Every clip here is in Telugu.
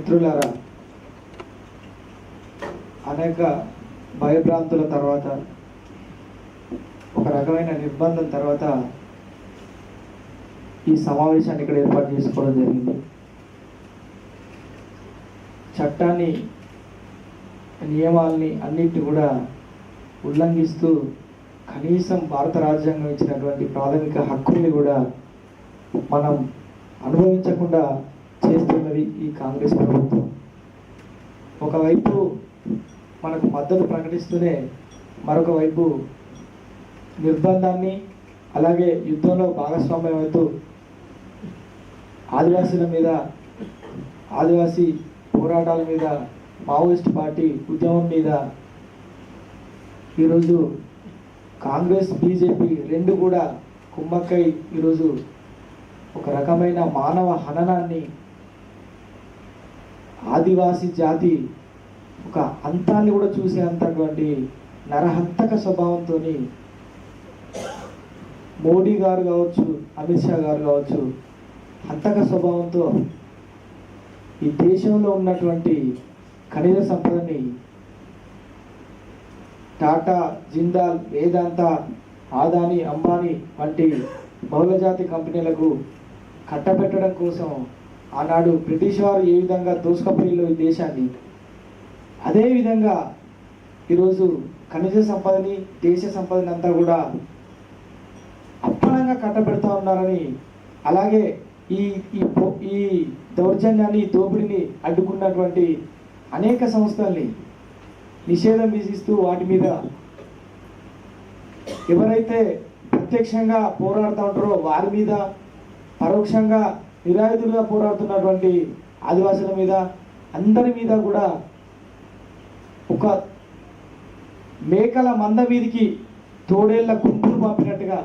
మిత్రులారా అనేక భయభ్రాంతుల తర్వాత ఒక రకమైన నిర్బంధం తర్వాత ఈ సమావేశాన్ని ఇక్కడ ఏర్పాటు చేసుకోవడం జరిగింది. చట్టాన్ని నియమాల్ని అన్నిటిని కూడా ఉల్లంఘిస్తూ కనీసం భారత రాజ్యాంగం ఇచ్చినటువంటి ప్రాథమిక హక్కుల్ని కూడా మనం అనుభవించకుండా చేస్తున్నది ఈ కాంగ్రెస్ ప్రభుత్వం. ఒకవైపు మనకు మద్దతు ప్రకటిస్తూనే మరొక వైపు నిర్బంధాన్ని అలాగే యుద్ధంలో భాగస్వామ్యం అవుతూ ఆదివాసీల మీద ఆదివాసీ పోరాటాల మీద మావోయిస్ట్ పార్టీ ఉద్యమం మీద ఈరోజు కాంగ్రెస్ బీజేపీ రెండు కూడా కుమ్మక్కై ఈరోజు ఒక రకమైన మానవ హననాన్ని ఆదివాసీ జాతి ఒక అంతాన్ని కూడా చూసే అంతటువంటి నరహంతక స్వభావంతో మోడీ గారు కావచ్చు అమిత్ షా గారు కావచ్చు హంతక స్వభావంతో ఈ దేశంలో ఉన్నటువంటి ఖనిజ సంపదని టాటా జిందాల్ వేదాంత ఆదాని అంబానీ వంటి బహుళజాతి కంపెనీలకు కట్టబెట్టడం కోసం ఆనాడు బ్రిటిష్ వారు ఏ విధంగా దోసుకపోయిలో ఈ దేశాన్ని? అదేవిధంగా ఈరోజు ఖనిజ సంపదని దేశ సంపదని అంతా కూడా అప్పనంగా కట్టబెడతా ఉన్నారని అలాగే ఈ ఈ ఈ దౌర్జన్యాన్ని దోపిడిని దోపిడీని అడ్డుకున్నటువంటి అనేక సంస్థల్ని నిషేధం విధిస్తూ వాటి మీద ఎవరైతే ప్రత్యక్షంగా పోరాడుతూ ఉంటారో వారి మీద పరోక్షంగా నిరాయుధులుగా పోరాడుతున్నటువంటి ఆదివాసుల మీద అందరి మీద కూడా ఒక మేకల మంద మీదికి తోడేళ్ళ గుంపులు పంపినట్టుగా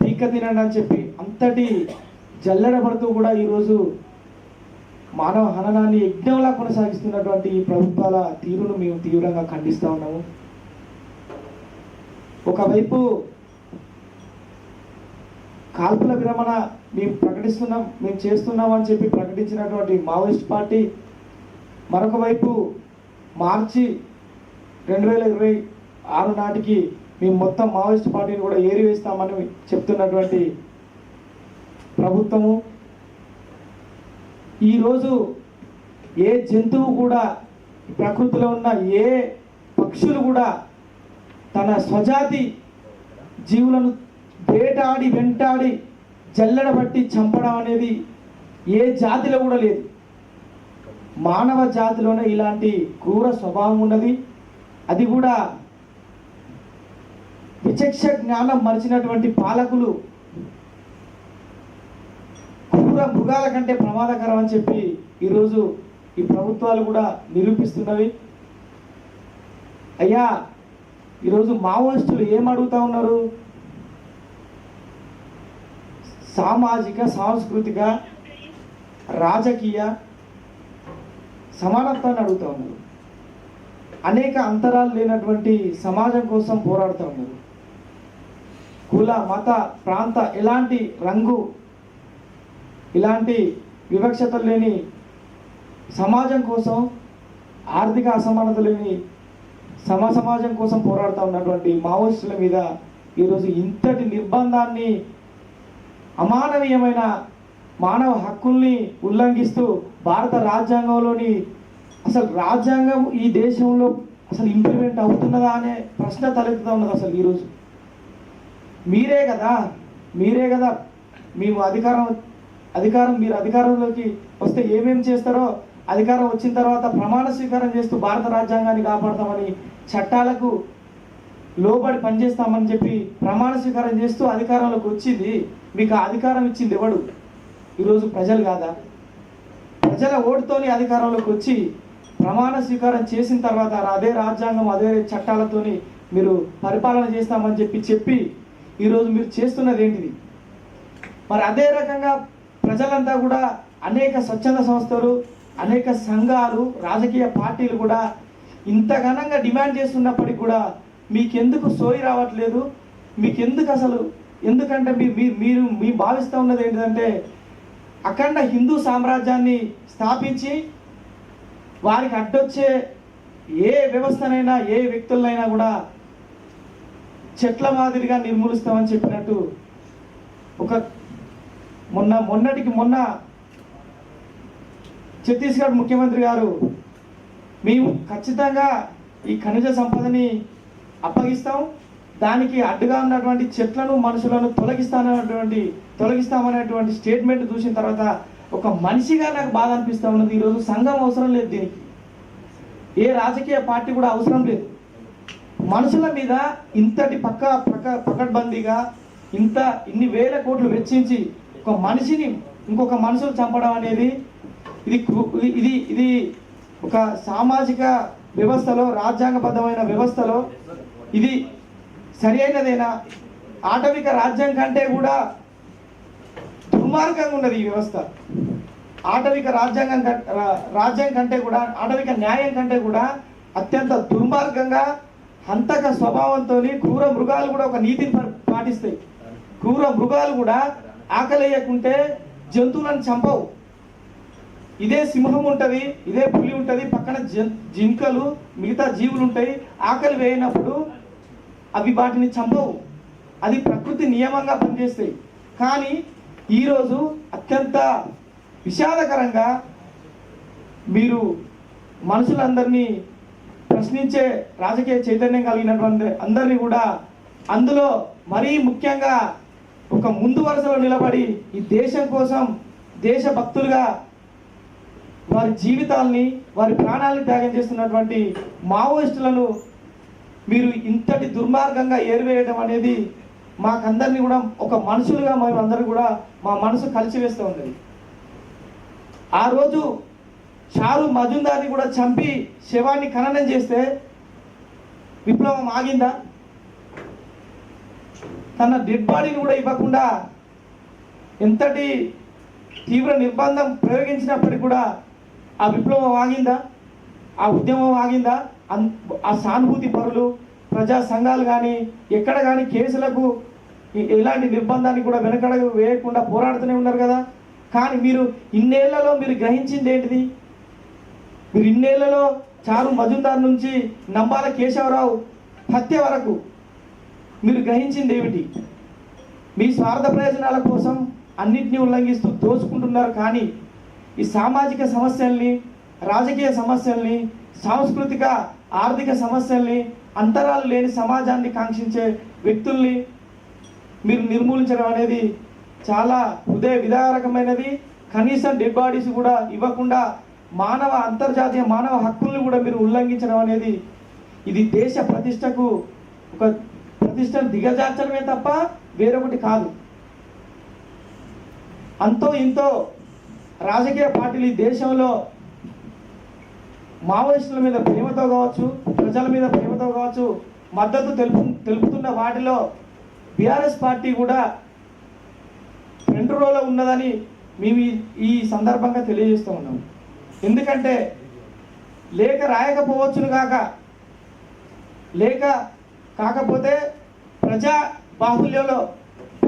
పీక తినండి అని చెప్పి అంతటి జల్లడబడుతూ కూడా ఈరోజు మానవ హననాన్ని యజ్ఞంలా కొనసాగిస్తున్నటువంటి ఈ ప్రభుత్వాల తీరును మేము తీవ్రంగా ఖండిస్తూ ఉన్నాము. ఒకవైపు కాల్పుల విరమణ మేము ప్రకటిస్తున్నాం మేము చేస్తున్నాం అని చెప్పి ప్రకటించినటువంటి మావోయిస్ట్ పార్టీ మరొక వైపు మార్చి రెండు వేల ఇరవై ఆరు నాటికి మేము మొత్తం మావోయిస్ట్ పార్టీని కూడా ఏరివేస్తామని చెప్తున్నటువంటి ప్రభుత్వము. ఈరోజు ఏ జంతువు కూడా ప్రకృతిలో ఉన్న ఏ పక్షులు కూడా తన స్వజాతి జీవులను వేటాడి వెంటాడి జల్లెడబట్టి చంపడం అనేది ఏ జాతిలో కూడా లేదు. మానవ జాతిలోనే ఇలాంటి క్రూర స్వభావం ఉన్నది. అది కూడా విచక్ష జ్ఞానం మరిచినటువంటి పాలకులు క్రూర మృగాల కంటే ప్రమాదకరం అని చెప్పి ఈరోజు ఈ ప్రభుత్వాలు కూడా నిరూపిస్తున్నవి. అయ్యా ఈరోజు మావోయిస్టులు ఏం అడుగుతా ఉన్నారు? సామాజిక సాంస్కృతిక రాజకీయ సమానత్వాన్ని అడుగుతా ఉన్నారు. అనేక అంతరాలు లేనటువంటి సమాజం కోసం పోరాడుతూ ఉన్నారు. కుల మత ప్రాంత ఎలాంటి రంగు ఇలాంటి వివక్షత లేని సమాజం కోసం ఆర్థిక అసమానత లేని సమ సమాజం కోసం పోరాడుతూ ఉన్నటువంటి మావోయిస్టుల మీద ఈరోజు ఇంతటి నిర్బంధాన్ని అమానవీయమైన మానవ హక్కుల్ని ఉల్లంఘిస్తూ భారత రాజ్యాంగంలోని అసలు రాజ్యాంగం ఈ దేశంలో అసలు ఇంప్లిమెంట్ అవుతున్నదా అనే ప్రశ్న తలెత్తుతా ఉన్నది అసలు ఈరోజు మీరే కదా మీరే కదా మేము అధికారం అధికారం మీరు అధికారంలోకి వస్తే ఏమేం చేస్తారో అధికారం వచ్చిన తర్వాత ప్రమాణ స్వీకారం చేస్తూ భారత రాజ్యాంగాన్ని కాపాడతామని చట్టాలకు లోబడి పనిచేస్తామని చెప్పి ప్రమాణ స్వీకారం చేస్తూ అధికారంలోకి వచ్చింది. మీకు అధికారం ఇచ్చింది ఎవడు? ఈరోజు ప్రజలు కాదా? ప్రజల ఓటుతోని అధికారంలోకి వచ్చి ప్రమాణ స్వీకారం చేసిన తర్వాత అదే రాజ్యాంగం అదే చట్టాలతోని మీరు పరిపాలన చేస్తామని చెప్పి చెప్పి ఈరోజు మీరు చేస్తున్నది ఏంటిది? మరి అదే రకంగా ప్రజలంతా కూడా అనేక స్వచ్ఛంద సంస్థలు అనేక సంఘాలు రాజకీయ పార్టీలు కూడా ఇంత ఘనంగా డిమాండ్ చేస్తున్నప్పటికీ కూడా మీకెందుకు సోయి రావట్లేదు? మీకెందుకు అసలు ఎందుకంటే మీ- మీ- మీరు మీ భావిస్తూ ఉన్నది ఏంటంటే అఖండ హిందూ సామ్రాజ్యాన్ని స్థాపించి వారికి అడ్డొచ్చే ఏ వ్యవస్థనైనా ఏ వ్యక్తులనైనా కూడా చెట్ల మాదిరిగా నిర్మూలిస్తామని చెప్పినట్టు ఒక మొన్న మొన్నటికి మొన్న ఛత్తీస్గఢ్ ముఖ్యమంత్రి గారు మేము ఖచ్చితంగా ఈ ఖనిజ సంపదని అప్పగిస్తాం. దానికి అడ్డుగా ఉన్నటువంటి చెట్లను మనుషులను తొలగిస్తానటువంటి తొలగిస్తామనేటువంటి స్టేట్మెంట్ చూసిన తర్వాత ఒక మనిషిగా నాకు బాధ అనిపిస్తూ ఉన్నది. ఈరోజు సంఘం అవసరం లేదు దీనికి. ఏ రాజకీయ పార్టీ కూడా అవసరం లేదు. మనుషుల మీద ఇంతటి పక్క పక్క పకడ్బందీగా ఇంత ఇన్ని వేల కోట్లు వెచ్చించి ఒక మనిషిని ఇంకొక మనుషులు చంపడం అనేది ఇది ఇది ఇది ఒక సామాజిక వ్యవస్థలో రాజ్యాంగబద్ధమైన వ్యవస్థలో ఇది సరి అయినదేనా ఆటవిక రాజ్యం కంటే కూడా దుర్మార్గంగా ఉన్నది ఈ వ్యవస్థ. ఆటవిక రాజ్యాంగం రాజ్యం కంటే కూడా ఆటవిక న్యాయం కంటే కూడా అత్యంత దుర్మార్గంగా హంతక స్వభావంతో క్రూర మృగాలు కూడా ఒక నీతిని పాటిస్తాయి. క్రూర మృగాలు కూడా ఆకలేయకుంటే జంతువులను చంపవు. ఇదే సింహం ఉంటుంది ఇదే పులి ఉంటుంది పక్కన జం- జింకలు మిగతా జీవులు ఉంటాయి. ఆకలి వేయనప్పుడు అవి వాటిని చంపవు. అది ప్రకృతి నియమంగా పనిచేస్తాయి. కానీ ఈరోజు అత్యంత విషాదకరంగా మీరు మనుషులందరినీ ప్రశ్నించే రాజకీయ చైతన్యం కలిగినటువంటి అందరినీ కూడా అందులో మరీ ముఖ్యంగా ఒక ముందు వరుసలో నిలబడి ఈ దేశం కోసం దేశభక్తులుగా వారి జీవితాల్ని వారి ప్రాణాలను త్యాగం చేస్తున్నటువంటి మావోయిస్టులను మీరు ఇంతటి దుర్మార్గంగా ఏరివేయడం అనేది మాకందరినీ కూడా ఒక మనుషులుగా మరి అందరూ కూడా మా మనసు కలిసివేస్తూ ఉన్నది. ఆ రోజు షారు మజుందార్ని కూడా చంపి శవాన్ని ఖననం చేస్తే విప్లవం ఆగిందా? తన డెడ్ బాడీని కూడా ఇవ్వకుండా ఎంతటి తీవ్ర నిర్బంధం ప్రయోగించినప్పటికీ కూడా ఆ విప్లవం ఆగిందా? ఆ ఉద్యమం ఆగిందా? ఆ సానుభూతి పరులు ప్రజా సంఘాలు కానీ ఎక్కడ కానీ కేసులకు ఎలాంటి నిర్బంధానికి కూడా వెనకడ వేయకుండా పోరాడుతూనే ఉన్నారు కదా. కానీ మీరు ఇన్నేళ్ళలో మీరు గ్రహించింది ఏంటిది? మీరు ఇన్నేళ్ళలో చారు మజుందార్ నుంచి నంబాల కేశవరావు హత్య వరకు మీరు గ్రహించింది ఏమిటి? మీ స్వార్థ ప్రయోజనాల కోసం అన్నింటినీ ఉల్లంఘిస్తూ దోచుకుంటున్నారు కానీ ఈ సామాజిక సమస్యల్ని రాజకీయ సమస్యల్ని సాంస్కృతిక ఆర్థిక సమస్యల్ని అంతరాలు లేని సమాజాన్ని కాంక్షించే వ్యక్తుల్ని మీరు నిర్మూలించడం అనేది చాలా హృదయ విదారకమైనది కనీసం డెడ్ బాడీస్ కూడా ఇవ్వకుండా మానవ అంతర్జాతీయ మానవ హక్కుల్ని కూడా మీరు ఉల్లంఘించడం అనేది ఇది దేశ ప్రతిష్టకు ఒక ప్రతిష్టను దిగజార్చడమే తప్ప వేరొకటి కాదు. అంతో ఇంతో రాజకీయ పార్టీలు ఈ దేశంలో మావోయిస్టుల మీద ప్రేమతో కావచ్చు ప్రజల మీద ప్రేమతో కావచ్చు మద్దతు తెలుపు తెలుపుతున్న వాటిలో బీఆర్ఎస్ పార్టీ కూడా ఫ్రంట్ రోలో ఉన్నదని మేము ఈ- సందర్భంగా తెలియజేస్తూ ఉన్నాం. ఎందుకంటే లేఖ రాయకపోవచ్చును కాక లేక కాకపోతే ప్రజా బాహుల్యంలో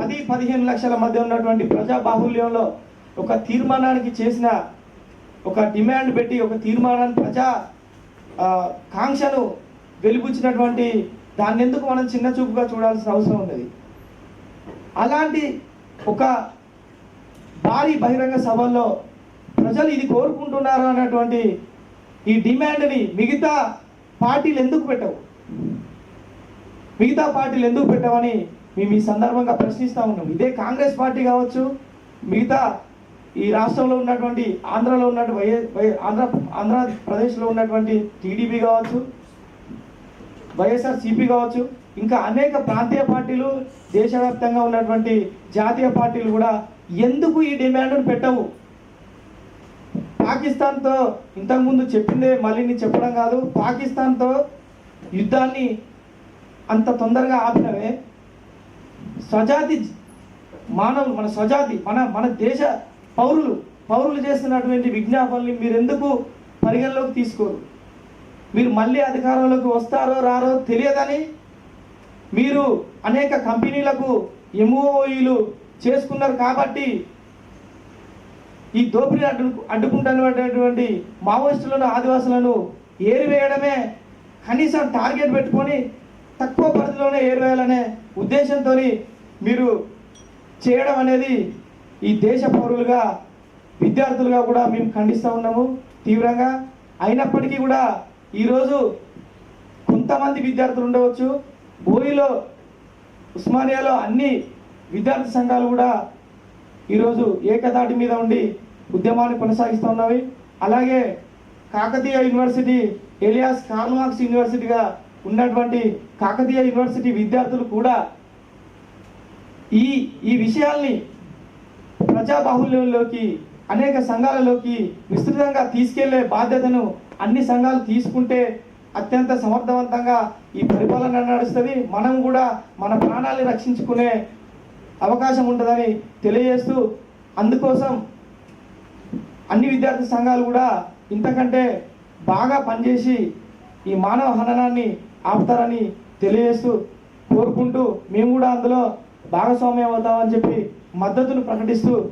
పది పదిహేను లక్షల మధ్య ఉన్నటువంటి ప్రజా బాహుల్యంలో ఒక తీర్మానానికి చేసిన ఒక డిమాండ్ పెట్టి ఒక తీర్మానాన్ని ప్రజా కాంక్షను వెలిబుచ్చినటువంటి దాన్ని ఎందుకు మనం చిన్న చూపుగా చూడాల్సిన అవసరం ఉన్నది? అలాంటి ఒక భారీ బహిరంగ సభల్లో ప్రజలు ఇది కోరుకుంటున్నారు అన్నటువంటి ఈ డిమాండ్ని మిగతా పార్టీలు ఎందుకు పెట్టవు? మిగతా పార్టీలు ఎందుకు పెట్టవని మేము ఈ సందర్భంగా ప్రశ్నిస్తూ ఉన్నాం. ఇదే కాంగ్రెస్ పార్టీ కావచ్చు మిగతా ఈ రాష్ట్రంలో ఉన్నటువంటి ఆంధ్రలో ఉన్నటువంటి వైఎస్ వై- ఆంధ్ర ఆంధ్రప్రదేశ్లో ఉన్నటువంటి టీడీపీ కావచ్చు వైఎస్ఆర్ సిపి కావచ్చు ఇంకా అనేక ప్రాంతీయ పార్టీలు దేశవ్యాప్తంగా ఉన్నటువంటి జాతీయ పార్టీలు కూడా ఎందుకు ఈ డిమాండ్ను పెట్టవు? పాకిస్తాన్తో ఇంతకుముందు చెప్పిందే మళ్ళీ నేను చెప్పడం కాదు. పాకిస్తాన్తో యుద్ధాన్ని అంత తొందరగా ఆపినవే. స్వజాతి మానవులు మన స్వజాతి మన మన దేశ పౌరులు పౌరులు చేస్తున్నటువంటి విజ్ఞాపనల్ని మీరు ఎందుకు పరిగణలోకి తీసుకోరు? మీరు మళ్ళీ అధికారంలోకి వస్తారో రారో తెలియదని మీరు అనేక కంపెనీలకు ఎంఓఈలు చేసుకున్నారు కాబట్టి ఈ దోపిడీ అడ్డు అడ్డుకుంటున్నటువంటి మావోయిస్టులను ఆదివాసులను ఏరివేయడమే కనీసం టార్గెట్ పెట్టుకొని తక్కువ పరిధిలోనే ఏరివేయాలనే ఉద్దేశంతో మీరు చేయడం అనేది ఈ దేశ పౌరులుగా విద్యార్థులుగా కూడా మేము ఖండిస్తూ ఉన్నాము తీవ్రంగా. అయినప్పటికీ కూడా ఈరోజు కొంతమంది విద్యార్థులు ఉండవచ్చు. బోయిలో ఉస్మానియాలో అన్ని విద్యార్థి సంఘాలు కూడా ఈరోజు ఏకదాటి మీద ఉండి ఉద్యమాన్ని కొనసాగిస్తూ ఉన్నవి. అలాగే Kakatiya university alias Karl Marx యూనివర్సిటీగా ఉన్నటువంటి కాకతీయ యూనివర్సిటీ విద్యార్థులు కూడా ఈ ఈ విషయాల్ని ప్రజాబాహుల్యంలోకి అనేక సంఘాలలోకి విస్తృతంగా తీసుకెళ్ళే బాధ్యతను అన్ని సంఘాలు తీసుకుంటే అత్యంత సమర్థవంతంగా ఈ పరిపాలన నడుస్తుంది. మనం కూడా మన ప్రాణాలను రక్షించుకునే అవకాశం ఉంటుందని తెలియజేస్తూ అందుకోసం అన్ని విద్యార్థి సంఘాలు కూడా ఇంతకంటే బాగా పనిచేసి ఈ మానవ హననాన్ని ఆపుతారని తెలియజేస్తూ కోరుకుంటూ మేము కూడా అందులో భాగస్వామ్యం అవుతామని చెప్పి మద్దతును ప్రకటిస్తూ